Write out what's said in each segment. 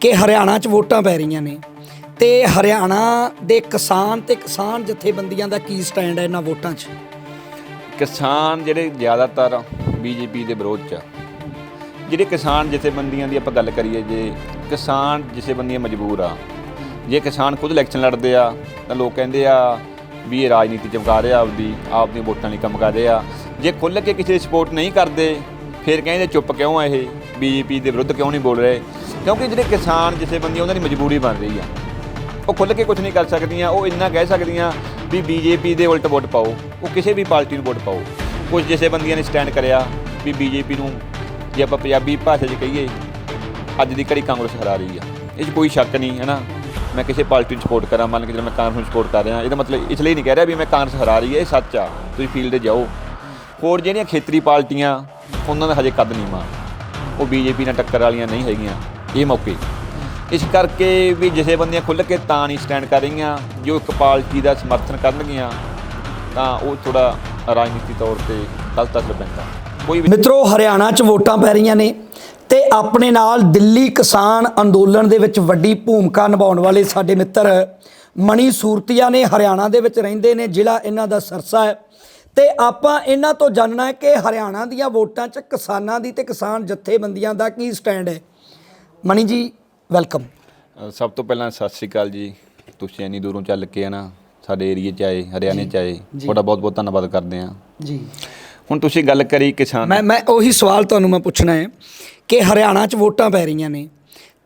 ਕਿ ਹਰਿਆਣਾ 'ਚ ਵੋਟਾਂ ਪੈ ਰਹੀਆਂ ਨੇ। ਤੇ ਹਰਿਆਣਾ ਦੇ ਕਿਸਾਨ ਤੇ ਕਿਸਾਨ ਜਥੇਬੰਦੀਆਂ ਦਾ ਕੀ ਸਟੈਂਡ ਹੈ ਇਹਨਾਂ ਵੋਟਾਂ 'ਚ? ਕਿਸਾਨ ਜਿਹੜੇ ਜ਼ਿਆਦਾਤਰ ਬੀਜੇਪੀ ਦੇ ਵਿਰੋਧ ਚ ਆ। ਜਿਹੜੇ ਕਿਸਾਨ ਜਥੇਬੰਦੀਆਂ ਦੀ ਆਪਾਂ ਗੱਲ ਕਰੀਏ ਜੇ ਕਿਸਾਨ ਜਥੇਬੰਦੀਆਂ ਮਜਬੂਰ ਆ। ਜੇ ਕਿਸਾਨ ਖੁਦ ਇਲੈਕਸ਼ਨ ਲੜਦੇ ਆ, ਤਾਂ ਲੋਕ ਕਹਿੰਦੇ ਆ ਵੀ ਇਹ ਰਾਜਨੀਤੀ ਚਮਕਾ ਰਿਹਾ, ਆਪਦੀ ਆਪਦੀਆਂ ਵੋਟਾਂ ਲਈ ਕੰਮ ਕਰ ਰਿਹਾ। ਜੇ ਖੁੱਲ੍ਹ ਕੇ ਕਿਸੇ ਦੀ ਸਪੋਰਟ ਨਹੀਂ ਕਰਦੇ ਫਿਰ ਕਹਿੰਦੇ ਚੁੱਪ ਕਿਉਂ ਆ ਇਹ? ਬੀਜੇਪੀ ਦੇ ਵਿਰੁੱਧ ਕਿਉਂ ਨਹੀਂ ਬੋਲ ਰਹੇ? ਕਿਉਂਕਿ ਜਿਹੜੇ ਕਿਸਾਨ ਜਥੇਬੰਦੀਆਂ, ਉਹਨਾਂ ਦੀ ਮਜਬੂਰੀ ਬਣ ਰਹੀ ਆ। ਉਹ ਖੁੱਲ੍ਹ ਕੇ ਕੁਝ ਨਹੀਂ ਕਰ ਸਕਦੀਆਂ, ਉਹ ਇੰਨਾ ਕਹਿ ਸਕਦੀਆਂ ਵੀ ਬੀਜੇਪੀ ਦੇ ਉਲਟ ਵੋਟ ਪਾਓ, ਉਹ ਕਿਸੇ ਵੀ ਪਾਰਟੀ ਨੂੰ ਵੋਟ ਪਾਓ। ਕੁਝ ਜਥੇਬੰਦੀਆਂ ਨੇ ਸਟੈਂਡ ਕਰਿਆ ਵੀ ਬੀਜੇਪੀ ਨੂੰ, ਜੇ ਆਪਾਂ ਪੰਜਾਬੀ ਭਾਸ਼ਾ 'ਚ ਕਹੀਏ, ਅੱਜ ਦੀ ਘੜੀ ਕਾਂਗਰਸ ਹਰਾ ਰਹੀ ਆ। ਇਹ 'ਚ ਕੋਈ ਸ਼ੱਕ ਨਹੀਂ ਹੈ ਨਾ ਮੈਂ ਕਿਸੇ ਪਾਰਟੀ ਨੂੰ ਸਪੋਰਟ ਕਰਾਂ, ਮੰਨ ਕੇ ਜਦੋਂ ਮੈਂ ਕਾਂਗਰਸ ਨੂੰ ਸਪੋਰਟ ਕਰ ਰਿਹਾ, ਇਹਦਾ ਮਤਲਬ ਇਸ ਲਈ ਨਹੀਂ ਕਹਿ ਰਿਹਾ ਵੀ ਮੈਂ ਕਾਂਗਰਸ ਹਰਾ ਰਹੀ ਹੈ ਇਹ ਸੱਚ ਆ, ਤੁਸੀਂ ਫੀਲਡ 'ਤੇ ਜਾਓ। ਹੋਰ ਜਿਹੜੀਆਂ ਖੇਤਰੀ ਪਾਰਟੀਆਂ ਉਹਨਾਂ ਦਾ ਹਜੇ ਕੱਦ ਨਹੀਂ ਮਾਂ ਉਹ ਬੀਜੇਪੀ ਨਾਲ ਟੱਕਰ ਵਾਲੀਆਂ ਨਹੀਂ ਹੈਗੀਆਂ। ਇਹ ਮੌਕੇ। ਇਸ ਕਰਕੇ ਵੀ ਜਥੇਬੰਦੀਆਂ ਖੁੱਲ੍ਹ ਕੇ ਤਾਂ ਨਹੀਂ ਸਟੈਂਡ ਕਰ ਰਹੀਆਂ। ਜੋ ਇੱਕ ਪਾਰਟੀ ਦਾ ਸਮਰਥਨ ਕਰਨਗੀਆਂ, ਤਾਂ ਉਹ ਥੋੜਾ ਰਾਜਨੀਤੀ ਤੌਰ ਤੇ ਗਲਤ ਅਸਰ ਪੈਂਦਾ। ਕੋਈ ਵੀ ਮਿੱਤਰੋ, ਹਰਿਆਣਾ 'ਚ ਵੋਟਾਂ ਪੈ ਰਹੀਆਂ ਨੇ ਤੇ ਆਪਣੇ ਨਾਲ ਦਿੱਲੀ ਕਿਸਾਨ ਅੰਦੋਲਨ ਦੇ ਵਿੱਚ ਵੱਡੀ ਭੂਮਿਕਾ ਨਿਭਾਉਣ ਵਾਲੇ ਸਾਡੇ ਮਿੱਤਰ ਮਣੀ ਸੂਰਤੀਆ ਨੇ ਹਰਿਆਣਾ ਦੇ ਵਿੱਚ ਰਹਿੰਦੇ ਨੇ, ਜ਼ਿਲ੍ਹਾ ਇਹਨਾਂ ਦਾ ਸਰਸਾ ਹੈ। ਤੇ ਆਪਾਂ ਇਹਨਾਂ ਤੋਂ ਜਾਣਨਾ ਹੈ ਕਿ ਹਰਿਆਣਾ ਦੀਆਂ ਵੋਟਾਂ 'ਚ ਕਿਸਾਨਾਂ ਦੀ ਤੇ ਕਿਸਾਨ ਜਥੇਬੰਦੀਆਂ ਦਾ ਕੀ ਸਟੈਂਡ ਹੈ। ਮਣੀ ਜੀ ਵੈਲਕਮ। ਸਭ ਤੋਂ ਪਹਿਲਾਂ ਸਤਿ ਸ੍ਰੀ ਅਕਾਲ ਜੀ। ਤੁਸੀਂ ਇੰਨੀ ਦੂਰੋਂ ਚੱਲ ਕੇ ਆ ਨਾ ਸਾਡੇ ਏਰੀਏ 'ਚ ਆਏ ਹਰਿਆਣੇ 'ਚ ਆਏ ਤੁਹਾਡਾ ਬਹੁਤ ਬਹੁਤ ਧੰਨਵਾਦ ਕਰਦੇ ਆ ਜੀ। ਹੁਣ ਤੁਸੀਂ ਗੱਲ ਕਰੀ ਕਿਸਾਨ ਮੈਂ ਮੈਂ ਉਹੀ ਸਵਾਲ ਤੁਹਾਨੂੰ ਮੈਂ ਪੁੱਛਣਾ ਹੈ ਕਿ ਹਰਿਆਣਾ 'ਚ ਵੋਟਾਂ ਪੈ ਰਹੀਆਂ ਨੇ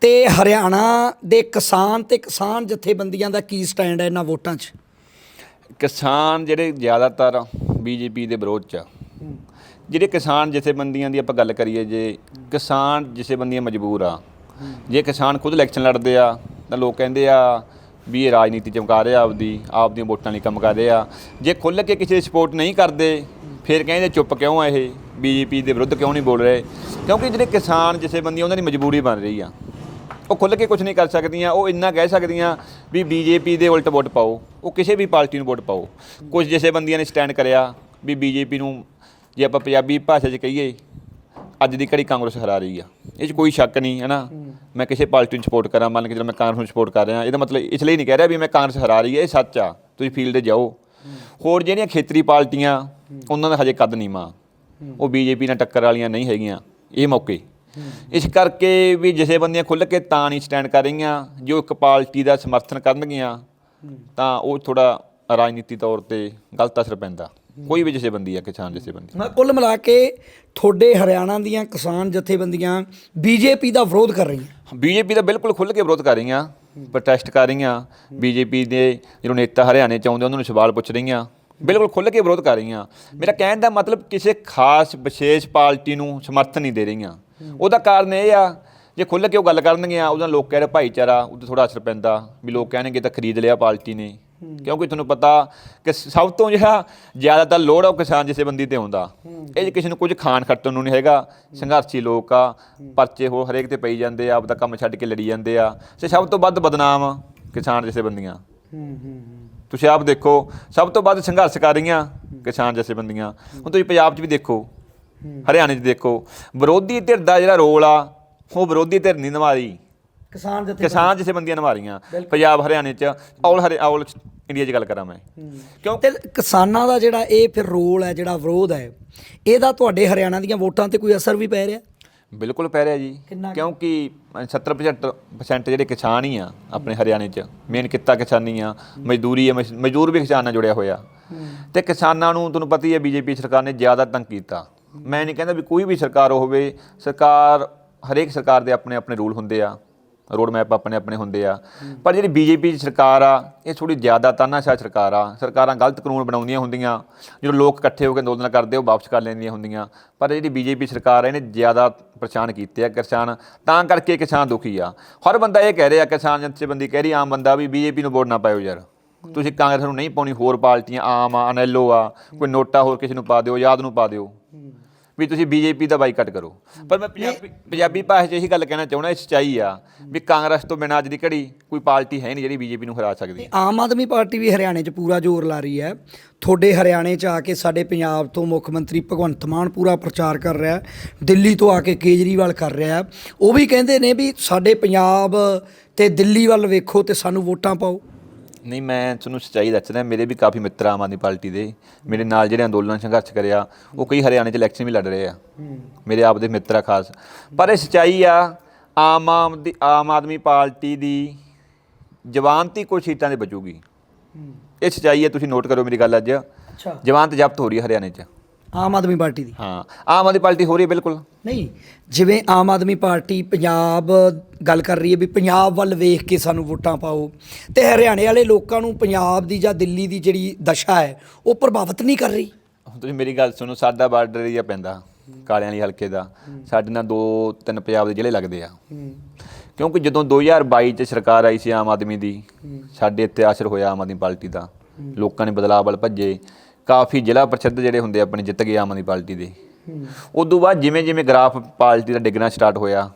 ਤੇ ਹਰਿਆਣਾ ਦੇ ਕਿਸਾਨ ਤੇ ਕਿਸਾਨ ਜਥੇਬੰਦੀਆਂ ਦਾ ਕੀ ਸਟੈਂਡ ਹੈ ਇਹਨਾਂ ਵੋਟਾਂ 'ਚ? ਕਿਸਾਨ ਜਿਹੜੇ ਜ਼ਿਆਦਾਤਰ ਬੀਜੇਪੀ ਦੇ ਵਿਰੋਧ ਚ ਆ। ਜਿਹੜੇ ਕਿਸਾਨ ਜਥੇਬੰਦੀਆਂ ਦੀ ਆਪਾਂ ਗੱਲ ਕਰੀਏ, ਜੇ ਕਿਸਾਨ ਜਥੇਬੰਦੀਆਂ ਮਜਬੂਰ ਆ, ਜੇ ਕਿਸਾਨ ਖੁਦ ਇਲੈਕਸ਼ਨ ਲੜਦੇ ਆ, ਤਾਂ ਲੋਕ ਕਹਿੰਦੇ ਆ ਵੀ ਇਹ ਰਾਜਨੀਤੀ ਚਮਕਾ ਰਿਹਾ ਆਪਦੀ, ਆਪਦੀਆਂ ਵੋਟਾਂ ਲਈ ਕੰਮ ਕਰ ਰਿਹਾ ਜੇ ਖੁੱਲ੍ਹ ਕੇ ਕਿਸੇ ਦੀ ਸਪੋਰਟ ਨਹੀਂ ਕਰਦੇ, ਫਿਰ ਕਹਿੰਦੇ ਚੁੱਪ ਕਿਉਂ ਆ ਇਹ? ਬੀਜੇਪੀ ਦੇ ਵਿਰੁੱਧ ਕਿਉਂ ਨਹੀਂ ਬੋਲ ਰਹੇ? ਕਿਉਂਕਿ ਜਿਹੜੇ ਕਿਸਾਨ ਜਥੇਬੰਦੀਆਂ, ਉਹਨਾਂ ਦੀ ਮਜਬੂਰੀ ਬਣ ਰਹੀ ਆ। ਉਹ ਖੁੱਲ੍ਹ ਕੇ ਕੁਝ ਨਹੀਂ ਕਰ ਸਕਦੀਆਂ ਉਹ ਇੰਨਾ ਕਹਿ ਸਕਦੀਆਂ ਵੀ ਬੀਜੇਪੀ ਦੇ ਉਲਟ ਵੋਟ ਪਾਓ ਉਹ ਕਿਸੇ ਵੀ ਪਾਰਟੀ ਨੂੰ ਵੋਟ ਪਾਓ। ਕੁਝ ਜਥੇਬੰਦੀਆਂ ਨੇ ਸਟੈਂਡ ਕਰਿਆ ਵੀ ਬੀਜੇਪੀ ਨੂੰ ਜੇ ਆਪਾਂ ਪੰਜਾਬੀ ਭਾਸ਼ਾ 'ਚ ਕਹੀਏ ਅੱਜ ਦੀ ਘੜੀ ਕਾਂਗਰਸ ਹਰਾ ਰਹੀ ਆ। ਇਹ 'ਚ ਕੋਈ ਸ਼ੱਕ ਨਹੀਂ ਹੈ। ਨਾ ਮੈਂ ਕਿਸੇ ਪਾਰਟੀ ਨੂੰ ਸਪੋਰਟ ਕਰਾਂ ਮੰਨ ਕੇ ਜਦੋਂ ਮੈਂ ਕਾਂਗਰਸ ਨੂੰ ਸਪੋਰਟ ਕਰ ਰਿਹਾ ਇਹਦਾ ਮਤਲਬ ਇਸ ਲਈ ਨਹੀਂ ਕਹਿ ਰਿਹਾ ਵੀ ਮੈਂ ਕਾਂਗਰਸ ਹਰਾ ਰਹੀ ਹੈ ਇਹ ਸੱਚ ਆ ਤੁਸੀਂ ਫੀਲਡ 'ਤੇ ਜਾਓ। ਹੋਰ ਜਿਹੜੀਆਂ ਖੇਤਰੀ ਪਾਰਟੀਆਂ ਉਹਨਾਂ ਦਾ ਹਜੇ ਕੱਦ ਨਹੀਂ ਮਾਂ ਉਹ ਬੀਜੇਪੀ ਨਾਲ ਟੱਕਰ ਵਾਲੀਆਂ ਨਹੀਂ ਹੈਗੀਆਂ ਇਹ ਮੌਕੇ। ਇਸ ਕਰਕੇ ਵੀ ਜਥੇਬੰਦੀਆਂ ਖੁੱਲ੍ਹ ਕੇ ਤਾਂ ਨਹੀਂ ਸਟੈਂਡ ਕਰ ਰਹੀਆਂ ਜੋ ਇੱਕ ਪਾਰਟੀ ਦਾ ਸਮਰਥਨ ਕਰਨਗੀਆਂ ਤਾਂ ਉਹ ਥੋੜਾ ਰਾਜਨੀਤੀ ਤੌਰ ਤੇ ਗਲਤ ਅਸਰ ਪੈਂਦਾ। ਕੋਈ ਵੀ ਜਥੇਬੰਦੀ ਆ ਕਿਸਾਨ ਜਥੇਬੰਦੀ। ਮੈਂ ਕੁੱਲ ਮਿਲਾ ਕੇ ਤੁਹਾਡੇ ਹਰਿਆਣਾ ਦੀਆਂ ਕਿਸਾਨ ਜਥੇਬੰਦੀਆਂ ਬੀਜੇਪੀ ਦਾ ਵਿਰੋਧ ਕਰ ਰਹੀਆਂ। ਬੀਜੇਪੀ ਦਾ ਬਿਲਕੁਲ ਖੁੱਲ੍ਹ ਕੇ ਵਿਰੋਧ ਕਰ ਰਹੀਆਂ ਪ੍ਰੋਟੈਸਟ ਕਰ ਰਹੀਆਂ। ਬੀਜੇਪੀ ਦੇ ਜਿਹੜੇ ਨੇਤਾ ਹਰਿਆਣੇ ਚ ਆਉਂਦੇ ਉਹਨਾਂ ਨੂੰ ਸਵਾਲ ਪੁੱਛ ਰਹੀਆਂ। ਬਿਲਕੁਲ ਖੁੱਲ੍ਹ ਕੇ ਵਿਰੋਧ ਕਰ ਰਹੀਆਂ। ਮੇਰਾ ਕਹਿਣ ਦਾ ਮਤਲਬ ਕਿਸੇ ਖਾਸ ਵਿਸ਼ੇਸ਼ ਪਾਰਟੀ ਨੂੰ ਸਮਰਥਨ ਨਹੀਂ ਦੇ ਰਹੀਆਂ। ਉਹਦਾ ਕਾਰਨ ਇਹ ਆ, ਜੇ ਖੁੱਲ੍ਹ ਕੇ ਉਹ ਗੱਲ ਕਰਨਗੀਆਂ ਉਹਦਾ ਲੋਕ ਕਹਿ ਰਹੇ ਭਾਈਚਾਰਾ, ਉਹਦੇ ਥੋੜਾ ਅਸਰ ਪੈਂਦਾ, ਵੀ ਲੋਕ ਕਹਿਣਗੇ ਤਾਂ ਖਰੀਦ ਲਿਆ ਪਾਰਟੀ ਨੇ। ਕਿਉਂਕਿ ਤੁਹਾਨੂੰ ਪਤਾ ਕਿ ਸਭ ਤੋਂ ਜਿਹੜਾ ਜ਼ਿਆਦਾਤਰ ਲੋੜ ਆ ਉਹ ਕਿਸਾਨ ਜਥੇਬੰਦੀ ਤੇ ਆਉਂਦਾ। ਇਹ 'ਚ ਕਿਸੇ ਨੂੰ ਕੁਝ ਖਾਣ ਖੱਟਣ ਨੂੰ ਨਹੀਂ ਹੈਗਾ, ਸੰਘਰਸ਼ੀ ਲੋਕ ਆ, ਪਰਚੇ ਹੋ ਹਰੇਕ ਤੇ ਪਈ ਜਾਂਦੇ ਆ, ਆਪਦਾ ਕੰਮ ਛੱਡ ਕੇ ਲੜੀ ਜਾਂਦੇ ਆ। ਤੇ ਸਭ ਤੋਂ ਵੱਧ ਬਦਨਾਮ ਕਿਸਾਨ ਜਥੇਬੰਦੀਆਂ। ਤੁਸੀਂ ਆਪ ਦੇਖੋ, ਸਭ ਤੋਂ ਵੱਧ ਸੰਘਰਸ਼ ਕਰ ਰਹੀਆਂ ਕਿਸਾਨ ਜਥੇਬੰਦੀਆਂ। ਹੁਣ ਤੁਸੀਂ ਪੰਜਾਬ 'ਚ ਵੀ ਦੇਖੋ ਹਰਿਆਣੇ 'ਚ ਦੇਖੋ ਵਿਰੋਧੀ ਧਿਰ ਦਾ ਜਿਹੜਾ ਰੋਲ ਆ ਉਹ ਵਿਰੋਧੀ ਧਿਰ ਨਹੀਂ ਨਿਭਾ ਰਹੀ। ਕਿਸਾਨ ਜਥੇ ਕਿਸਾਨ ਜਥੇਬੰਦੀਆਂ ਨਿਭਾ ਰਹੀਆਂ ਪੰਜਾਬ ਹਰਿਆਣੇ 'ਚ ਆਲ ਹਰਿ ਆਲ ਇੰਡੀਆ 'ਚ ਗੱਲ ਕਰਾਂ ਮੈਂ। ਕਿਉਂ? ਤੇ ਕਿਸਾਨਾਂ ਦਾ ਜਿਹੜਾ ਇਹ ਫਿਰ ਰੋਲ ਹੈ ਜਿਹੜਾ ਵਿਰੋਧ ਹੈ ਇਹਦਾ ਤੁਹਾਡੇ ਹਰਿਆਣਾ ਦੀਆਂ ਵੋਟਾਂ ਤੇ ਕੋਈ ਅਸਰ ਵੀ ਪੈ ਰਿਹਾ? ਬਿਲਕੁਲ ਪੈ ਰਿਹਾ ਜੀ? ਕਿਉਂਕਿ 70% percent ਜਿਹੜੇ ਕਿਸਾਨ ਹੀ ਆ ਆਪਣੇ ਹਰਿਆਣੇ 'ਚ ਮੇਨ ਕਿੱਤਾ ਕਿਸਾਨੀ ਆ ਮਜ਼ਦੂਰੀ ਆ ਮਜ਼- ਮਜ਼ਦੂਰ ਵੀ ਕਿਸਾਨ ਨਾਲ ਜੁੜਿਆ ਹੋਇਆ। ਤੇ ਕਿਸਾਨਾਂ ਨੂੰ ਤੁਹਾਨੂੰ ਪਤਾ ਹੀ ਹੈ ਬੀਜੇਪੀ ਸਰਕਾਰ ਨੇ ਜ਼ਿਆਦਾ ਤੰਗ ਕੀਤਾ। ਮੈਂ ਨਹੀਂ ਕਹਿੰਦਾ ਵੀ ਕੋਈ ਵੀ ਸਰਕਾਰ ਹੋਵੇ, ਸਰਕਾਰ, ਹਰੇਕ ਸਰਕਾਰ ਦੇ ਆਪਣੇ ਆਪਣੇ ਰੂਲ ਹੁੰਦੇ ਆ, ਰੋਡ ਮੈਪ ਆਪਣੇ ਆਪਣੇ ਹੁੰਦੇ ਆ। ਪਰ ਜਿਹੜੀ ਬੀਜੇਪੀ ਸਰਕਾਰ ਆ, ਇਹ ਥੋੜੀ ਜ਼ਿਆਦਾ ਤਾਨਾਸ਼ਾਹ ਸਰਕਾਰ ਆ। ਸਰਕਾਰਾਂ ਗਲਤ ਕਾਨੂੰਨ ਬਣਾਉਂਦੀਆਂ ਹੁੰਦੀਆਂ, ਜਦੋਂ ਲੋਕ ਇਕੱਠੇ ਹੋ ਕੇ ਅੰਦੋਲਨ ਕਰਦੇ ਉਹ ਵਾਪਸ ਕਰ ਲੈਂਦੀਆਂ ਹੁੰਦੀਆਂ। ਪਰ ਜਿਹੜੀ ਬੀਜੇਪੀ ਸਰਕਾਰ ਆ, ਇਹਨੇ ਜ਼ਿਆਦਾ ਪਰੇਸ਼ਾਨ ਕੀਤੇ ਆ ਕਿਸਾਨ। ਤਾਂ ਕਰਕੇ ਕਿਸਾਨ ਦੁਖੀ ਆ। ਹਰ ਬੰਦਾ ਇਹ ਕਹਿ ਰਿਹਾ, ਕਿਸਾਨ ਜਥੇਬੰਦੀ ਕਹਿ ਰਹੀ, ਆਮ ਬੰਦਾ ਵੀ ਬੀਜੇਪੀ ਨੂੰ ਵੋਟ ਨਾ ਪਾਇਓ ਯਾਰ। ਤੁਸੀਂ ਕਾਂਗਰਸ ਨੂੰ ਨਹੀਂ ਪਾਉਣੀ, ਹੋਰ ਪਾਰਟੀਆਂ ਆਮ ਆ, ਅਨੈਲੋ ਆ, ਕੋਈ ਨੋਟਾ ਹੋਰ ਕਿਸੇ ਨੂੰ ਪਾ ਦਿਓ, ਯਾਦ ਨੂੰ ਪਾ ਦਿਓ। ਵੀ ਤੁਸੀਂ ਬੀਜੇਪੀ ਦਾ ਬਾਈਕਾਟ ਕਰੋ। ਪਰ ਮੈਂ ਪੰਜਾਬੀ ਪੰਜਾਬੀ ਭਾਸ਼ਾ 'ਚ ਇਹੀ ਗੱਲ ਕਹਿਣਾ ਚਾਹੁੰਦਾ ਇਹ ਸੱਚਾਈ ਆ ਵੀ ਕਾਂਗਰਸ ਤੋਂ ਬਿਨਾਂ ਅੱਜ ਦੀ ਘੜੀ ਕੋਈ ਪਾਰਟੀ ਹੈ ਨਹੀਂ ਜਿਹੜੀ ਬੀਜੇਪੀ ਨੂੰ ਹਰਾ ਸਕਦੀ। ਆਮ ਆਦਮੀ ਪਾਰਟੀ ਵੀ ਹਰਿਆਣੇ 'ਚ ਪੂਰਾ ਜ਼ੋਰ ਲਾ ਰਹੀ ਹੈ। ਤੁਹਾਡੇ ਹਰਿਆਣੇ 'ਚ ਆ ਕੇ ਸਾਡੇ ਪੰਜਾਬ ਤੋਂ ਮੁੱਖ ਮੰਤਰੀ ਭਗਵੰਤ ਮਾਨ ਪੂਰਾ ਪ੍ਰਚਾਰ ਕਰ ਰਿਹਾ ਹੈ ਦਿੱਲੀ ਤੋਂ ਆ ਕੇ ਕੇਜਰੀਵਾਲ ਕਰ ਰਿਹਾ ਹੈ। ਉਹ ਵੀ ਕਹਿੰਦੇ ਨੇ ਵੀ ਸਾਡੇ ਪੰਜਾਬ ਤੇ ਦਿੱਲੀ ਵੱਲ ਵੇਖੋ ਤੇ ਸਾਨੂੰ ਵੋਟਾਂ ਪਾਓ। ਨਹੀਂ ਮੈਂ ਤੁਹਾਨੂੰ ਸੱਚਾਈ ਦੱਸਦਾ ਮੇਰੇ ਵੀ ਕਾਫੀ ਮਿੱਤਰ ਆ ਆਮ ਆਦਮੀ ਪਾਰਟੀ ਦੇ। ਮੇਰੇ ਨਾਲ ਜਿਹੜੇ ਅੰਦੋਲਨ ਸੰਘਰਸ਼ ਕਰਿਆ ਉਹ ਕਈ ਹਰਿਆਣੇ 'ਚ ਇਲੈਕਸ਼ਨ ਵੀ ਲੜ ਰਹੇ ਆ। ਮੇਰੇ ਆਪ ਦੇ ਮਿੱਤਰ ਆ ਖਾਸ। ਪਰ ਇਹ ਸੱਚਾਈ ਆ ਆਮ ਆਮ ਦੀ ਆਮ ਆਦਮੀ ਪਾਰਟੀ ਦੀ ਜਵਾਨਤੀ ਕੁਝ ਸੀਟਾਂ ਦੇ ਬਚੂਗੀ। ਇਹ ਸੱਚਾਈ ਹੈ ਤੁਸੀਂ ਨੋਟ ਕਰੋ ਮੇਰੀ ਗੱਲ ਅੱਜ। ਅੱਛਾ। ਜਵਾਨਤ ਜ਼ਬਤ ਹੋ ਰਹੀ ਹੈ ਹਰਿਆਣੇ 'ਚ। ਆਮ ਆਦਮੀ ਪਾਰਟੀ ਦੀ। ਹਾਂ ਆਮ ਆਦਮੀ ਪਾਰਟੀ ਹੋ ਰਹੀ ਹੈ ਬਿਲਕੁਲ। ਨਹੀਂ ਜਿਵੇਂ ਆਮ ਆਦਮੀ ਪਾਰਟੀ ਪੰਜਾਬ ਗੱਲ ਕਰ ਰਹੀ ਹੈ ਵੀ ਪੰਜਾਬ ਵੱਲ ਵੇਖ ਕੇ ਸਾਨੂੰ ਵੋਟਾਂ ਪਾਓ ਤੇ ਹਰਿਆਣੇ ਵਾਲੇ ਲੋਕਾਂ ਨੂੰ ਪੰਜਾਬ ਦੀ ਜਾਂ ਦਿੱਲੀ ਦੀ ਜਿਹੜੀ ਦਸ਼ਾ ਹੈ ਉਹ ਪ੍ਰਭਾਵਿਤ ਨਹੀਂ ਕਰ ਰਹੀ। ਤੁਸੀਂ ਮੇਰੀ ਗੱਲ ਸੁਣੋ ਸਾਡਾ ਬਾਰਡਰ ਏਰੀਆ ਪੈਂਦਾ ਕਾਲਿਆਂ ਵਾਲੀ ਹਲਕੇ ਦਾ। ਸਾਡੇ ਨਾਲ ਦੋ ਤਿੰਨ ਪੰਜਾਬ ਦੇ ਜ਼ਿਲ੍ਹੇ ਲੱਗਦੇ ਆ। ਕਿਉਂਕਿ ਜਦੋਂ 2022 ਚ ਸਰਕਾਰ ਆਈ ਸੀ ਆਮ ਆਦਮੀ ਦੀ ਸਾਡੇ ਇੱਥੇ ਅਸਰ ਹੋਇਆ ਆਮ ਆਦਮੀ ਪਾਰਟੀ ਦਾ। ਲੋਕਾਂ ਨੇ ਬਦਲਾਅ ਵੱਲ ਭੱਜੇ। ਕਾਫੀ ਜ਼ਿਲ੍ਹਾ ਪ੍ਰਸ਼ਦ ਜਿਹੜੇ ਹੁੰਦੇ ਆਪਣੇ ਜਿੱਤ ਗਏ ਆਮ ਆਦਮੀ ਪਾਰਟੀ ਦੇ। ਉਦੋਂ ਬਾਅਦ ਜਿਵੇਂ ਜਿਵੇਂ ਗ੍ਰਾਫ ਪਾਰਟੀ ਦਾ ਡਿੱਗਣਾ ਸਟਾਰਟ ਹੋਇਆ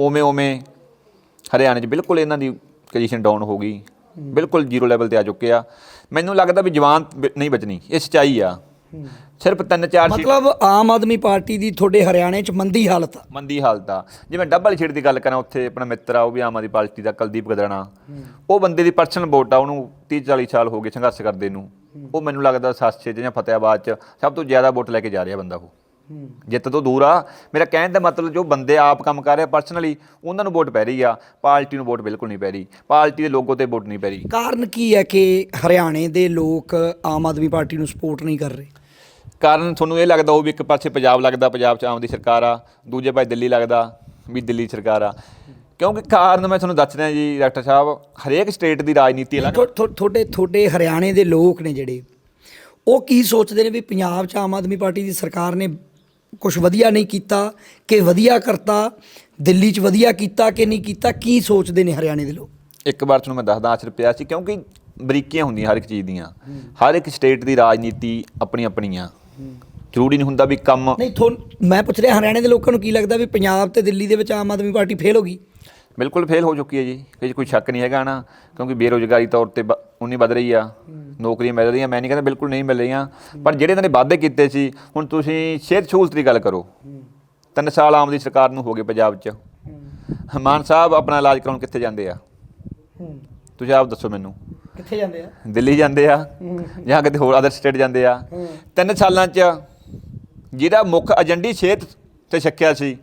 ਉਵੇਂ ਉਵੇਂ ਹਰਿਆਣੇ 'ਚ ਬਿਲਕੁਲ ਇਹਨਾਂ ਦੀ ਪੋਜੀਸ਼ਨ ਡਾਊਨ ਹੋ ਗਈ। ਬਿਲਕੁਲ ਜ਼ੀਰੋ ਲੈਵਲ ਤੇ ਆ ਚੁੱਕੇ ਆ। ਮੈਨੂੰ ਲੱਗਦਾ ਵੀ ਜਵਾਨ ਨਹੀਂ ਬਚਣੀ ਇਹ ਸੱਚਾਈ ਆ। ਸਿਰਫ ਤਿੰਨ ਚਾਰ ਮਤਲਬ ਆਮ ਆਦਮੀ ਪਾਰਟੀ ਦੀ ਤੁਹਾਡੇ ਹਰਿਆਣੇ 'ਚ ਮੰਦੀ ਹਾਲਤ ਆ। ਮੰਦੀ ਹਾਲਤ ਆ। ਜਿਵੇਂ ਡੱਬਲ ਛੇੜ ਦੀ ਗੱਲ ਕਰਾਂ ਉੱਥੇ ਆਪਣਾ ਮਿੱਤਰ ਆ ਉਹ ਵੀ ਆਮ ਆਦਮੀ ਪਾਰਟੀ ਦਾ ਕੁਲਦੀਪ ਗਦਰਾਣਾ ਉਹ ਬੰਦੇ ਦੀ ਪਰਸਨਲ ਵੋਟ ਆ ਉਹਨੂੰ 30 40 ਸਾਲ ਹੋ ਗਏ ਸੰਘਰਸ਼ ਕਰਦੇ ਨੂੰ। ਉਹ ਮੈਨੂੰ ਲੱਗਦਾ ਸੱਚੇ ਜਾਂ ਫਤਿਆਬਾਦ ਚ ਸਭ ਤੋਂ ਜ਼ਿਆਦਾ ਵੋਟ ਲੈ ਕੇ ਜਾ ਰਿਹਾ ਬੰਦਾ ਉਹ। ਜਿੱਤ ਤੋਂ ਦੂਰ ਆ। ਮੇਰਾ ਕਹਿਣ ਦਾ ਮਤਲਬ ਜੋ ਬੰਦੇ ਆਪ ਕੰਮ ਕਰ ਰਹੇ ਪਰਸਨਲੀ ਉਹਨਾਂ ਨੂੰ ਵੋਟ ਪੈ ਰਹੀ ਆ। ਪਾਰਟੀ ਨੂੰ ਵੋਟ ਬਿਲਕੁਲ ਨਹੀਂ ਪੈ ਰਹੀ। ਪਾਰਟੀ ਦੇ ਲੋਗੋ ਤੇ ਵੋਟ ਨਹੀਂ ਪੈ ਰਹੀ। ਕਾਰਨ ਕੀ ਹੈ ਕਿ ਹਰਿਆਣੇ ਦੇ ਲੋਕ ਆਮ ਆਦਮੀ ਪਾਰਟੀ ਨੂੰ ਸਪੋਰਟ ਨਹੀਂ ਕਰ ਰਹੇ? ਕਾਰਨ ਤੁਹਾਨੂੰ ਇਹ ਲੱਗਦਾ ਉਹ ਵੀ ਇੱਕ ਪਾਸੇ ਪੰਜਾਬ ਲੱਗਦਾ ਪੰਜਾਬ 'ਚ ਆਮ ਦੀ ਸਰਕਾਰ ਆ। ਦੂਜੇ ਪਾਸੇ ਦਿੱਲੀ ਲੱਗਦਾ ਵੀ ਦਿੱਲੀ ਸਰਕਾਰ ਆ। ਕਿਉਂਕਿ ਕਾਰਨ ਮੈਂ ਤੁਹਾਨੂੰ ਦੱਸ ਰਿਹਾ ਜੀ ਡਾਕਟਰ ਸਾਹਿਬ ਹਰੇਕ ਸਟੇਟ ਦੀ ਰਾਜਨੀਤੀ ਅਲੱਗ ਤੁਹਾ- ਤੁਹਾ- ਤੁਹਾਡੇ ਤੁਹਾਡੇ ਹਰਿਆਣੇ ਦੇ ਲੋਕ ਨੇ ਜਿਹੜੇ ਉਹ ਕੀ ਸੋਚਦੇ ਨੇ ਵੀ ਪੰਜਾਬ 'ਚ ਆਮ ਆਦਮੀ ਪਾਰਟੀ ਦੀ ਸਰਕਾਰ ਨੇ ਕੁਝ ਵਧੀਆ ਨਹੀਂ ਕੀਤਾ ਕਿ ਵਧੀਆ ਕਰਤਾ ਦਿੱਲੀ 'ਚ ਵਧੀਆ ਕੀਤਾ ਕਿ ਨਹੀਂ ਕੀਤਾ ਕੀ ਸੋਚਦੇ ਨੇ ਹਰਿਆਣੇ ਦੇ ਲੋਕ? ਇੱਕ ਵਾਰ ਤੁਹਾਨੂੰ ਮੈਂ ਦੱਸਦਾ ਅਸਰ ਪਿਆ ਸੀ ਕਿਉਂਕਿ ਬਰੀਕੀਆਂ ਹੁੰਦੀਆਂ ਹਰ ਇੱਕ ਚੀਜ਼ ਦੀਆਂ। ਹਰ ਇੱਕ ਸਟੇਟ ਦੀ ਰਾਜਨੀਤੀ ਆਪਣੀ ਆਪਣੀ ਆ ਜ਼ਰੂਰੀ ਨਹੀਂ ਹੁੰਦਾ ਵੀ ਕੰਮ ਨਹੀਂ ਥੋਨ ਮੈਂ ਪੁੱਛ ਰਿਹਾ ਹਰਿਆਣੇ ਦੇ ਲੋਕਾਂ ਨੂੰ ਕੀ ਲੱਗਦਾ ਵੀ ਪੰਜਾਬ ਤੇ ਦਿੱਲੀ ਦੇ ਵਿੱਚ ਆਮ ਆਦਮੀ ਪਾਰਟੀ ਫੇਲ ਹੋ ਗਈ? ਬਿਲਕੁਲ ਫੇਲ ਹੋ ਚੁੱਕੀ ਹੈ ਜੀ 'ਚ ਕੋਈ ਸ਼ੱਕ ਨਹੀਂ ਹੈਗਾ ਨਾ ਕਿਉਂਕਿ ਬੇਰੋਜ਼ਗਾਰੀ ਤੌਰ ਤੇ ਬ- ਉਨੀ ਵੱਧ ਰਹੀ ਆ ਨੌਕਰੀਆਂ ਮਿਲ ਰਹੀਆਂ ਮੈਂ ਨਹੀਂ ਕਹਿੰਦਾ ਬਿਲਕੁਲ ਨਹੀਂ ਮਿਲ ਰਹੀਆਂ ਪਰ ਜਿਹੜੇ ਇਹਨਾਂ ਨੇ ਵਾਅਦੇ ਕੀਤੇ ਸੀ ਹੁਣ ਤੁਸੀਂ ਸਿਹਤ ਸਹੂਲਤ ਦੀ ਗੱਲ ਕਰੋ। ਤਿੰਨ ਸਾਲ ਆਮ ਦੀ ਸਰਕਾਰ ਨੂੰ ਹੋ ਗਏ ਪੰਜਾਬ 'ਚ। ਮਾਨ ਸਾਹਿਬ ਆਪਣਾ ਇਲਾਜ ਕਰਾਉਣ ਕਿੱਥੇ ਜਾਂਦੇ ਆ? ਤੁਸੀਂ ਆਪ ਦੱਸੋ ਮੈਨੂੰ। ਕਿੱਥੇ ਜਾਂਦੇ ਆ? ਦਿੱਲੀ ਜਾਂਦੇ ਆ ਜਾਂ ਕਿਤੇ ਹੋਰ ਅਦਰ ਸਟੇਟ ਜਾਂਦੇ ਆ? ਤਿੰਨ ਸਾਲਾਂ 'ਚ ਜਿਹਦਾ ਮੁੱਖ ਏਜੰਡੀ ਸਿਹਤ ਤੇ ਛੱਕਿਆ ਸੀ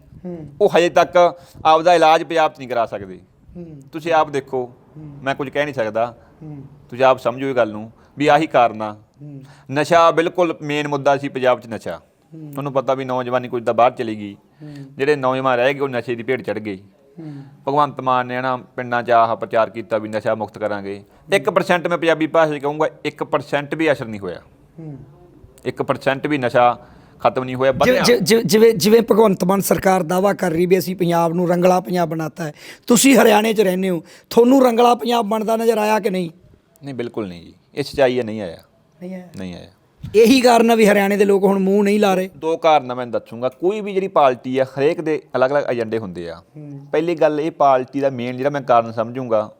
ਉਹ ਹਜੇ ਤੱਕ ਆਪਦਾ ਇਲਾਜ ਪੰਜਾਬ 'ਚ ਨਹੀਂ ਕਰਾ ਸਕਦੇ। ਤੁਸੀਂ ਆਪ ਦੇਖੋ, ਮੈਂ ਕੁਝ ਕਹਿ ਨਹੀਂ ਸਕਦਾ। ਤੁਸੀਂ ਆਪ ਸਮਝੋ ਇਹ ਗੱਲ ਨੂੰ ਵੀ ਆਹੀ ਕਾਰਨ ਆ। ਨਸ਼ਾ ਬਿਲਕੁਲ ਮੇਨ ਮੁੱਦਾ ਸੀ ਪੰਜਾਬ 'ਚ ਨਸ਼ਾ। ਤੁਹਾਨੂੰ ਪਤਾ ਵੀ ਨੌਜਵਾਨੀ ਕੁਝ ਤਾਂ ਬਾਹਰ ਚਲੀ ਗਈ। ਜਿਹੜੇ ਨੌਜਵਾਨ ਰਹਿ ਗਏ, ਉਹ ਨਸ਼ੇ ਦੀ ਭੇਟ ਚੜ ਗਏ। ਭਗਵੰਤ ਮਾਨ ਨੇ ਨਾ ਪਿੰਡਾਂ 'ਚ ਆਹ ਪ੍ਰਚਾਰ ਕੀਤਾ ਵੀ ਨਸ਼ਾ ਮੁਕਤ ਕਰਾਂਗੇ। 1% ਮੈਂ ਪੰਜਾਬੀ ਭਾਸ਼ਾ 'ਚ ਕਹੂੰਗਾ 1% ਵੀ ਅਸਰ ਨਹੀਂ ਹੋਇਆ। 1% ਵੀ ਨਸ਼ਾ ਖਤਮ ਨਹੀਂ ਹੋਇਆ ਜਿਵੇਂ- ਜਿਵੇਂ ਜਿਵੇਂ ਜਿਵੇਂ ਭਗਵੰਤ ਮਾਨ ਸਰਕਾਰ ਦਾਵਾ ਕਰ ਰਹੀ ਵੀ ਅਸੀਂ ਪੰਜਾਬ ਨੂੰ ਰੰਗਲਾ ਪੰਜਾਬ ਬਣਾਤਾ ਹੈ ਤੁਸੀਂ ਹਰਿਆਣੇ 'ਚ ਰਹਿੰਦੇ ਹੋ ਤੁਹਾਨੂੰ ਰੰਗਲਾ ਪੰਜਾਬ ਬਣਦਾ ਨਜ਼ਰ ਆਇਆ ਕਿ ਨਹੀਂ? ਨਹੀਂ ਬਿਲਕੁਲ ਨਹੀਂ ਜੀ। ਇਹ ਸੱਚਾਈ ਹੈ ਨਹੀਂ ਆਇਆ। ਨਹੀਂ ਆਇਆ। ਨਹੀਂ ਆਇਆ। ਇਹੀ ਕਾਰਨ ਆ ਵੀ ਹਰਿਆਣੇ ਦੇ ਲੋਕ ਹੁਣ ਮੂੰਹ ਨਹੀਂ ਲਾ ਰਹੇ। ਦੋ ਕਾਰਨ ਮੈਂ ਦੱਸੂਗਾ। ਕੋਈ ਵੀ ਜਿਹੜੀ ਪਾਰਟੀ ਆ ਹਰੇਕ ਦੇ ਅਲੱਗ-ਅਲੱਗ ਏਜੰਡੇ ਹੁੰਦੇ ਆ। ਪਹਿਲੀ ਗੱਲ ਇਹ ਪਾਰਟੀ ਦਾ ਮੇਨ ਜਿਹੜਾ ਮੈਂ ਕਾਰਨ ਸਮਝੂਗਾ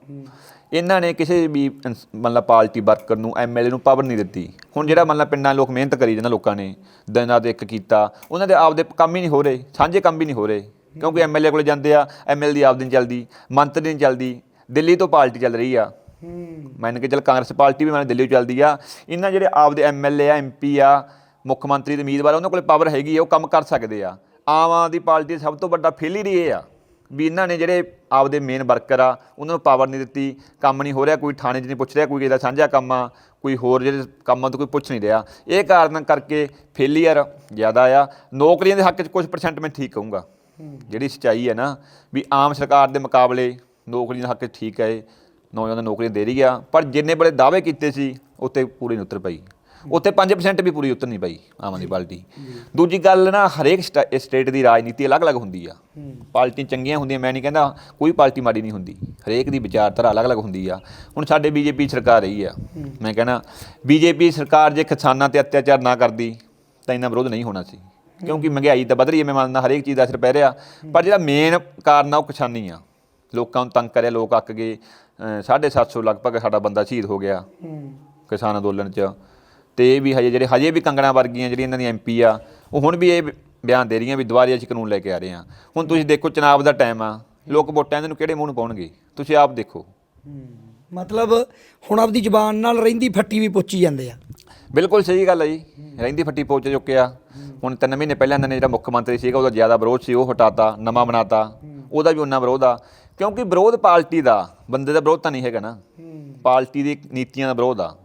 ਇਹਨਾਂ ਨੇ ਕਿਸੇ ਵੀ ਇੰਸ- ਮਤਲਬ ਪਾਰਟੀ ਵਰਕਰ ਨੂੰ ਐਮਐਲਏ ਨੂੰ ਪਾਵਰ ਨਹੀਂ ਦਿੱਤੀ। ਹੁਣ ਜਿਹੜਾ ਮਤਲਬ ਪਿੰਡਾਂ ਲੋਕ ਮਿਹਨਤ ਕਰੀ ਜਿਹਨਾਂ ਲੋਕਾਂ ਨੇ ਦਿਨ ਰਾਤ ਇੱਕ ਕੀਤਾ ਉਹਨਾਂ ਦੇ ਆਪਦੇ ਕੰਮ ਹੀ ਨਹੀਂ ਹੋ ਰਹੇ ਸਾਂਝੇ ਕੰਮ ਵੀ ਨਹੀਂ ਹੋ ਰਹੇ। ਕਿਉਂਕਿ ਐਮਐਲਏ ਕੋਲੇ ਜਾਂਦੇ ਆ ਐਮਐਲਏ ਦੀ ਆਪਦੀ ਨਹੀਂ ਚੱਲਦੀ ਮੰਤਰੀ ਨਹੀਂ ਚੱਲਦੀ ਦਿੱਲੀ ਤੋਂ ਪਾਰਟੀ ਚੱਲ ਰਹੀ ਆ। ਮੰਨ ਕੇ ਚੱਲ ਕਾਂਗਰਸ ਪਾਰਟੀ ਵੀ ਮੈਂ ਦਿੱਲੀ ਤੋਂ ਚੱਲਦੀ ਆ। ਇਹਨਾਂ ਜਿਹੜੇ ਆਪਦੇ ਐਮਐਲਏ ਆ ਐਮਪੀ ਆ ਮੁੱਖ ਮੰਤਰੀ ਦੇ ਉਮੀਦਵਾਰ ਆ, ਉਹਨਾਂ ਕੋਲੇ ਪਾਵਰ ਹੈਗੀ ਆ ਉਹ ਕੰਮ ਕਰ ਸਕਦੇ ਆ। ਆਮ ਆਦਮੀ ਪਾਰਟੀ ਦਾ ਸਭ ਤੋਂ ਵੱਡਾ ਫੇਲਿਅਰ ਹੀ ਇਹ ਆ। ਵੀ ਇਹਨਾਂ ਨੇ ਜਿਹੜੇ ਆਪਦੇ ਮੇਨ ਵਰਕਰ ਆ, ਉਹਨਾਂ ਨੂੰ ਪਾਵਰ ਨਹੀਂ ਦਿੱਤੀ, ਕੰਮ ਨਹੀਂ ਹੋ ਰਿਹਾ, ਕੋਈ ਥਾਣੇ 'ਚ ਨਹੀਂ ਪੁੱਛ ਰਿਹਾ, ਕੋਈ ਇਹਦਾ ਸਾਂਝਾ ਕੰਮ ਆ, ਕੋਈ ਹੋਰ ਜਿਹੜੇ ਕੰਮਾਂ ਤੋਂ ਕੋਈ ਪੁੱਛ ਨਹੀਂ ਰਿਹਾ। ਇਹ ਕਾਰਨ ਕਰਕੇ ਫੇਲੀਅਰ ਜ਼ਿਆਦਾ ਆ। ਨੌਕਰੀਆਂ ਦੇ ਹੱਕ 'ਚ ਕੁਝ ਪਰਸੈਂਟ ਮੈਂ ਠੀਕ ਕਹੂੰਗਾ। ਜਿਹੜੀ ਸੱਚਾਈ ਹੈ ਨਾ, ਵੀ ਆਮ ਸਰਕਾਰ ਦੇ ਮੁਕਾਬਲੇ ਨੌਕਰੀਆਂ ਦੇ ਹੱਕ 'ਚ ਠੀਕ ਹੈ ਨੌਜਵਾਨ ਨੌਜਵਾਨਾਂ ਨੌਕਰੀਆਂ ਦੇ ਰਹੀ ਆ, ਪਰ ਜਿੰਨੇ ਬੜੇ ਦਾਅਵੇ ਕੀਤੇ ਸੀ ਉੱਤੇ ਪੂਰੀ ਨਹੀਂ ਉਤਰ ਪਈ। ਉੱਥੇ 5% ਵੀ ਪੂਰੀ ਉਤਰ ਨਹੀਂ ਪਈ, ਆਮ ਆਦਮੀ ਪਾਰਟੀ। ਦੂਜੀ ਗੱਲ ਨਾ, ਹਰੇਕ ਸਟਾ- ਸਟੇਟ ਦੀ ਰਾਜਨੀਤੀ ਅਲੱਗ-ਅਲੱਗ ਹੁੰਦੀ ਆ। ਪਾਰਟੀ ਚੰਗੀਆਂ ਹੁੰਦੀਆਂ, ਮੈਂ ਨਹੀਂ ਕਹਿੰਦਾ ਕੋਈ ਪਾਰਟੀ ਮਾੜੀ ਨਹੀਂ ਹੁੰਦੀ। ਹਰੇਕ ਦੀ ਵਿਚਾਰਧਾਰਾ ਅਲੱਗ-ਅਲੱਗ ਹੁੰਦੀ ਆ। ਹੁਣ ਸਾਡੇ ਬੀਜੇਪੀ ਸਰਕਾਰ ਰਹੀ ਆ। ਮੈਂ ਕਹਿੰਦਾ ਬੀਜੇਪੀ ਸਰਕਾਰ ਜੇ ਕਿਸਾਨਾਂ ਤੇ ਅਤਿਆਚਾਰ ਨਾ ਕਰਦੀ, ਤਾਂ ਇੰਨਾ ਵਿਰੋਧ ਨਹੀਂ ਹੋਣਾ ਸੀ। ਕਿਉਂਕਿ ਮਹਿੰਗਾਈ ਤਾਂ ਵਧ ਰਹੀ ਹੈ ਮੈਂ ਮੰਨਦਾ ਹਰੇਕ ਚੀਜ਼ ਦਾ ਅਸਰ ਪੈ ਰਿਹਾ। ਪਰ ਜਿਹੜਾ ਮੇਨ ਕਾਰਨ ਆ, ਉਹ ਕਿਸਾਨੀ ਆ। ਲੋਕਾਂ ਨੂੰ ਤੰਗ ਕਰਿਆ, ਲੋਕ ਅੱਕ ਗਏ। ਅਹ 750 ਲਗਭਗ ਸਾਡਾ ਬੰਦਾ ਸ਼ਹੀਦ ਹੋ ਗਿਆ। ਕਿਸਾਨ ਅੰਦੋਲਨ 'ਚ। ਤੇ ਇਹ ਵੀ ਹਜੇ ਜਿਹੜੇ ਹਜੇ ਵੀ ਕੰਗਣਾ ਵਰਗੀਆਂ ਜਿਹੜੀਆਂ ਇਹਨਾਂ ਦੀ ਐਮਪੀ ਆ ਉਹ ਹੁਣ ਵੀ ਇਹ ਬਿਆਨ ਦੇ ਰਹੀਆਂ ਵੀ ਦੁਬਾਰੇ ਅਸੀਂ ਕਾਨੂੰਨ ਲੈ ਕੇ ਆ ਰਹੇ ਹਾਂ। ਹੁਣ ਤੁਸੀਂ ਦੇਖੋ ਚੁਣਾਵ ਦਾ ਟਾਈਮ ਆ ਲੋਕ ਵੋਟਾਂ ਇਹਨਾਂ ਨੂੰ ਕਿਹੜੇ ਮੂੰਹ ਨੂੰ ਪਾਉਣਗੇ? ਤੁਸੀਂ ਆਪ ਦੇਖੋ। ਮਤਲਬ ਹੁਣ ਆਪਦੀ ਜ਼ਬਾਨ ਨਾਲ ਰਹਿੰਦੀ ਫੱਟੀ ਵੀ ਪੁੱਛੀ ਜਾਂਦੇ ਆ। ਬਿਲਕੁਲ ਸਹੀ ਗੱਲ ਹੈ ਜੀ। ਰਹਿੰਦੀ ਫੱਟੀ ਪਹੁੰਚ ਚੁੱਕਿਆ ਹੁਣ ਤਿੰਨ ਮਹੀਨੇ ਪਹਿਲਾਂ ਇਹਨਾਂ ਨੇ ਜਿਹੜਾ ਮੁੱਖ ਮੰਤਰੀ ਸੀਗਾ ਉਹਦਾ ਜ਼ਿਆਦਾ ਵਿਰੋਧ ਸੀ ਉਹ ਹਟਾਤਾ ਨਵਾਂ ਬਣਾਤਾ। ਉਹਦਾ ਵੀ ਉਹਨਾਂ ਵਿਰੋਧ ਆ। ਕਿਉਂਕਿ ਵਿਰੋਧ ਪਾਰਟੀ ਦਾ ਬੰਦੇ ਦਾ ਵਿਰੋਧ ਤਾਂ ਨਹੀਂ ਹੈਗਾ ਨਾ। ਪਾਰਟੀ ਦੀ ਨੀਤੀਆਂ ਦਾ ਵਿਰੋਧ ਆ।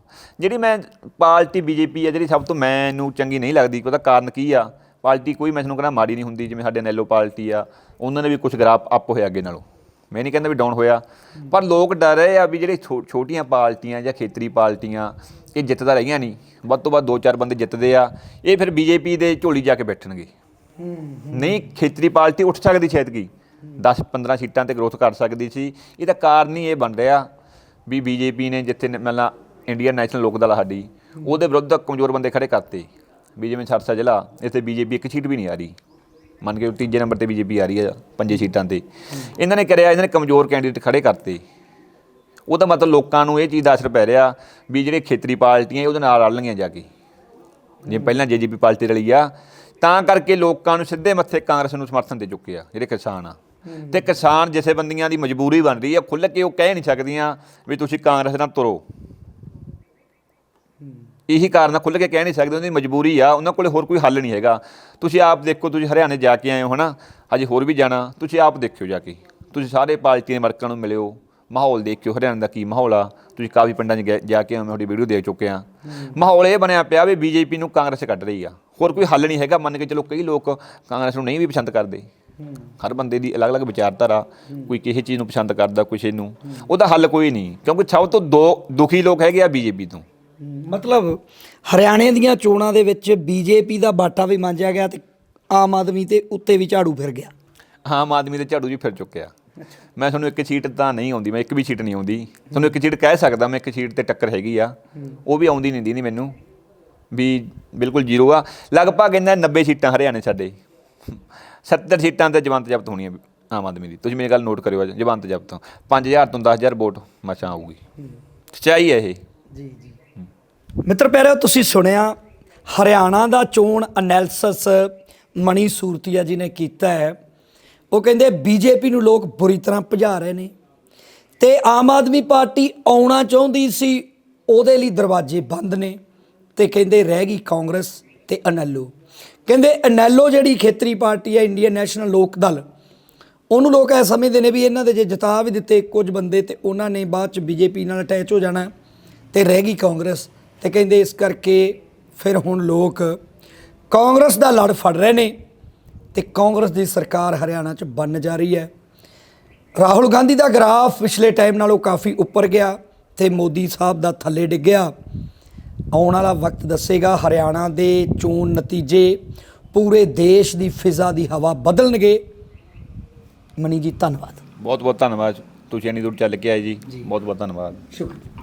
ਜਿਹੜੀ ਮੈਂ ਪਾਰਟੀ ਬੀਜੇਪੀ ਆ, ਜਿਹੜੀ ਸਭ ਤੋਂ ਮੈਨੂੰ ਚੰਗੀ ਨਹੀਂ ਲੱਗਦੀ ਉਹਦਾ ਕਾਰਨ ਕੀ ਆ? ਪਾਰਟੀ ਕੋਈ ਮੈਂ ਤੁਹਾਨੂੰ ਕਹਿੰਦਾ ਮਾੜੀ ਨਹੀਂ ਹੁੰਦੀ, ਜਿਵੇਂ ਸਾਡੇ ਨੈਲੋ ਪਾਰਟੀ ਆ, ਉਹਨਾਂ ਨੇ ਵੀ ਕੁਝ ਗ੍ਰਾਫ ਅਪ ਹੋਇਆ ਅੱਗੇ ਨਾਲੋਂ। ਮੈਂ ਨਹੀਂ ਕਹਿੰਦਾ ਵੀ ਡਾਊਨ ਹੋਇਆ, ਪਰ ਲੋਕ ਡਰ ਰਹੇ ਆ ਵੀ ਜਿਹੜੇ ਛੋ- ਛੋਟੀਆਂ ਪਾਰਟੀਆਂ ਜਾਂ ਖੇਤਰੀ ਪਾਰਟੀਆਂ ਇਹ ਜਿੱਤਦਾ ਰਹੀਆਂ ਨਹੀਂ। ਵੱਧ ਤੋਂ ਵੱਧ ਦੋ ਚਾਰ ਬੰਦੇ ਜਿੱਤਦੇ ਆ, ਇਹ ਫਿਰ ਬੀਜੇਪੀ ਦੇ ਝੋਲੀ ਜਾ ਕੇ ਬੈਠਣਗੇ। ਨਹੀਂ, ਖੇਤਰੀ ਪਾਰਟੀ ਉੱਠ ਸਕਦੀ ਸ਼ਾਇਦ ਕੀ? 10 15 ਸੀਟਾਂ ਤੇ ਗਰੋਥ ਕਰ ਸਕਦੀ ਸੀ। ਇਹਦਾ ਕਾਰਨ ਹੀ ਇਹ ਬਣ ਰਿਹਾ ਵੀ ਬੀਜੇਪੀ ਨੇ ਜਿੱਥੇ ਮਤਲਬ ਇੰਡੀਅਨ ਨੈਸ਼ਨਲ ਲੋਕ ਦਲ ਆ ਸਾਡੀ, ਉਹਦੇ ਵਿਰੁੱਧ ਕਮਜ਼ੋਰ ਬੰਦੇ ਖੜੇ ਕਰਤੇ। ਵੀ ਜਿਵੇਂ ਸਰਸਾ ਜ਼ਿਲ੍ਹਾ, ਇੱਥੇ ਬੀਜੇਪੀ ਇੱਕ ਸੀਟ ਵੀ ਨਹੀਂ ਆ ਰਹੀ। ਮੰਨ ਕੇ ਤੀਜੇ ਨੰਬਰ ਤੇ ਬੀਜੇਪੀ ਆ ਰਹੀ ਹੈ ਪੰਜੇ ਸੀਟਾਂ ਤੇ। ਇਹਨਾਂ ਨੇ ਕਰਿਆ, ਇਹਨਾਂ ਨੇ ਕਮਜ਼ੋਰ ਕੈਂਡੀਡੇਟ ਖੜੇ ਕਰਤੇ। ਉਹਦਾ ਮਤਲਬ ਲੋਕਾਂ ਨੂੰ ਇਹ ਚੀਜ਼ ਦਾ ਅਸਰ ਪੈ ਰਿਹਾ ਵੀ ਜਿਹੜੇ ਖੇਤਰੀ ਪਾਰਟੀਆਂ ਉਹਦੇ ਨਾਲ ਰਲਣਗੀਆਂ ਜਾ ਕੇ। ਜੇ ਪਹਿਲਾਂ ਜੇਜੇਪੀ ਪਾਰਟੀ ਰਲੀ ਆ, ਤਾਂ ਕਰਕੇ ਲੋਕਾਂ ਨੂੰ ਸਿੱਧੇ ਮੱਥੇ ਕਾਂਗਰਸ ਨੂੰ ਸਮਰਥਨ ਦੇ ਚੁੱਕੇ ਆ, ਜਿਹੜੇ ਕਿਸਾਨ ਆ। ਤੇ ਕਿਸਾਨ ਜਥੇਬੰਦੀਆਂ ਦੀ ਮਜਬੂਰੀ ਬਣ ਰਹੀ ਆ, ਖੁੱਲ੍ਹ ਕੇ ਉਹ ਕਹਿ ਨਹੀਂ ਸਕਦੀਆਂ ਵੀ ਤੁਸੀਂ ਕਾਂਗਰਸ ਨਾਲ ਤੁਰੋ। ਇਹੀ ਕਾਰਨ ਆ ਖੁੱਲ੍ਹ ਕੇ ਕਹਿ ਨਹੀਂ ਸਕਦੇ ਉਹਦੀ ਮਜਬੂਰੀ ਆ ਉਹਨਾਂ ਕੋਲੇ ਹੋਰ ਕੋਈ ਹੱਲ ਨਹੀਂ ਹੈਗਾ। ਤੁਸੀਂ ਆਪ ਦੇਖੋ ਤੁਸੀਂ ਹਰਿਆਣੇ ਜਾ ਕੇ ਆਏ ਹੋ ਹਨਾ? ਹਜੇ ਹੋਰ ਵੀ ਜਾਣਾ ਤੁਸੀਂ ਆਪ ਦੇਖਿਓ ਜਾ ਕੇ। ਤੁਸੀਂ ਸਾਰੇ ਪਾਰਟੀਆਂ ਦੇ ਵਰਕਰਾਂ ਨੂੰ ਮਿਲਿਓ ਮਾਹੌਲ ਦੇਖਿਓ ਹਰਿਆਣੇ ਦਾ ਕੀ ਮਾਹੌਲ ਆ। ਤੁਸੀਂ ਕਾਫੀ ਪਿੰਡਾਂ 'ਚ ਜਾ ਕੇ ਮੈਂ ਤੁਹਾਡੀ ਵੀਡੀਓ ਦੇਖ ਚੁੱਕੇ ਆ ਮਾਹੌਲ ਇਹ ਬਣਿਆ ਪਿਆ ਵੀ ਬੀਜੇਪੀ ਨੂੰ ਕਾਂਗਰਸ ਕੱਢ ਰਹੀ ਆ। ਹੋਰ ਕੋਈ ਹੱਲ ਨਹੀਂ ਹੈਗਾ ਮੰਨ ਕੇ ਚਲੋ ਕਈ ਲੋਕ ਕਾਂਗਰਸ ਨੂੰ ਨਹੀਂ ਵੀ ਪਸੰਦ ਕਰਦੇ। ਹਰ ਬੰਦੇ ਦੀ ਅਲੱਗ-ਅਲੱਗ ਵਿਚਾਰਧਾਰਾ ਕੋਈ ਕਿਸੇ ਚੀਜ਼ ਨੂੰ ਪਸੰਦ ਕਰਦਾ ਕਿਸੇ ਨੂੰ। ਉਹਦਾ ਹੱਲ ਕੋਈ ਨਹੀਂ ਕਿਉਂਕਿ ਸਭ ਤੋਂ ਦੋ ਦੁਖੀ ਲੋਕ ਹੈਗੇ ਆ ਬੀਜੇਪੀ ਤੋਂ। ਮਤਲਬ ਹਰਿਆਣੇ ਦੀਆਂ ਚੋਣਾਂ ਦੇ ਵਿੱਚ ਬੀਜੇਪੀ ਦਾ ਬਾਟਾ ਵੀ ਮਾਂਜਿਆ ਗਿਆ ਤੇ ਆਮ ਆਦਮੀ ਤੇ ਉੱਤੇ ਵੀ ਝਾੜੂ ਫਿਰ ਗਿਆ। ਆਮ ਆਦਮੀ ਦੇ ਝਾੜੂ ਜੀ ਫਿਰ ਚੁੱਕਿਆ। ਮੈਂ ਤੁਹਾਨੂੰ ਇੱਕ ਸੀਟ ਤਾਂ ਨਹੀਂ ਆਉਂਦੀ ਮੈਂ ਇੱਕ ਵੀ ਸੀਟ ਨਹੀਂ ਆਉਂਦੀ। ਤੁਹਾਨੂੰ ਇੱਕ ਸੀਟ ਕਹਿ ਸਕਦਾ ਮੈਂ ਇੱਕ ਸੀਟ ਤੇ ਟੱਕਰ ਹੈਗੀ ਆ। ਉਹ ਵੀ ਆਉਂਦੀ ਨਹੀਂ ਦੀ ਨਹੀਂ ਮੈਨੂੰ। ਵੀ ਬਿਲਕੁਲ ਜ਼ੀਰੋ ਆ। ਲਗਭਗ ਇਹਨਾਂ 90 ਸੀਟਾਂ ਹਰਿਆਣੇ ਸਾਡੇ। 70 ਸੀਟਾਂ ਤੇ ਜਵੰਤ ਜ਼ਬਤ ਹੋਣੀਆਂ ਆਮ ਆਦਮੀ ਦੀ। ਤੁਸੀਂ ਮੇਰੀ ਗੱਲ ਨੋਟ ਕਰਿਓ ਜਵੰਤ ਜ਼ਬਤ। 5000 ਤੋਂ 10000 ਵੋਟ ਮਸਾਂ ਆਊਗੀ। ਸੱਚਾਈ ਹੈ ਇਹ। ਜੀ ਜੀ। ਮਿੱਤਰ ਪਿਆਰਿਓ, ਤੁਸੀਂ ਸੁਣਿਆ ਹਰਿਆਣਾ ਦਾ ਚੋਣ ਅਨੈਲਿਸਿਸ ਮਣੀ ਸੂਰਤੀਆ ਜੀ ਨੇ ਕੀਤਾ ਹੈ। ਉਹ ਕਹਿੰਦੇ ਬੀਜੇਪੀ ਨੂੰ ਲੋਕ ਬੁਰੀ ਤਰ੍ਹਾਂ ਭਜਾ ਰਹੇ ਨੇ ਤੇ ਆਮ ਆਦਮੀ ਪਾਰਟੀ ਆਉਣਾ ਚਾਹੁੰਦੀ ਸੀ, ਉਹਦੇ ਲਈ ਦਰਵਾਜ਼ੇ ਬੰਦ ਨੇ ਤੇ ਕਹਿੰਦੇ ਰਹਿ ਗਈ ਕਾਂਗਰਸ ਤੇ ਅਨੈਲੋ ਕਹਿੰਦੇ ਅਨੈਲੋ ਜਿਹੜੀ ਖੇਤਰੀ ਪਾਰਟੀ ਹੈ ਇੰਡੀਅਨ ਨੈਸ਼ਨਲ ਲੋਕ ਦਲ, ਉਹਨੂੰ ਲੋਕ ਐ ਸਮਝਦੇ ਨੇ ਵੀ ਇਹਨਾਂ ਦੇ ਜੇ ਜਿਤਾ ਵੀ ਦਿੱਤੇ ਕੁਝ ਬੰਦੇ ਤੇ ਉਹਨਾਂ ਨੇ ਬਾਅਦ ਚ ਬੀਜੇਪੀ ਨਾਲ ਅਟੈਚ ਹੋ ਜਾਣਾ ਤੇ ਰਹਿ ਗਈ ਕਾਂਗਰਸ। ਤੇ ਕਹਿੰਦੇ ਇਸ ਕਰਕੇ ਫਿਰ ਹੁਣ ਲੋਕ ਕਾਂਗਰਸ ਦਾ ਲੜ ਫੜ ਰਹੇ ਨੇ ਤੇ ਕਾਂਗਰਸ ਦੀ ਸਰਕਾਰ ਹਰਿਆਣਾ ਚ ਬਣ ਜਾ ਰਹੀ ਹੈ। ਰਾਹੁਲ ਗਾਂਧੀ ਦਾ ਗ੍ਰਾਫ ਪਿਛਲੇ ਟਾਈਮ ਨਾਲੋਂ ਕਾਫੀ ਉੱਪਰ ਗਿਆ ਤੇ ਮੋਦੀ ਸਾਹਿਬ ਦਾ ਥੱਲੇ ਡਿੱਗਿਆ ਆਉਣ ਵਾਲਾ ਵਕਤ ਦੱਸੇਗਾ ਹਰਿਆਣਾ ਦੇ ਚੋਣ ਨਤੀਜੇ ਪੂਰੇ ਦੇਸ਼ ਦੀ ਫਿਜ਼ਾ ਦੀ ਹਵਾ ਬਦਲਣਗੇ। ਮਨੀ ਜੀ ਧੰਨਵਾਦ। ਬਹੁਤ ਬਹੁਤ ਧੰਨਵਾਦ। ਤੁਸੀਂ ਇੰਨੀ ਦੂਰ ਚੱਲ ਕੇ ਆਏ ਜੀ। ਬਹੁਤ ਬਹੁਤ ਧੰਨਵਾਦ। ਸ਼ੁਕਰੀਆ।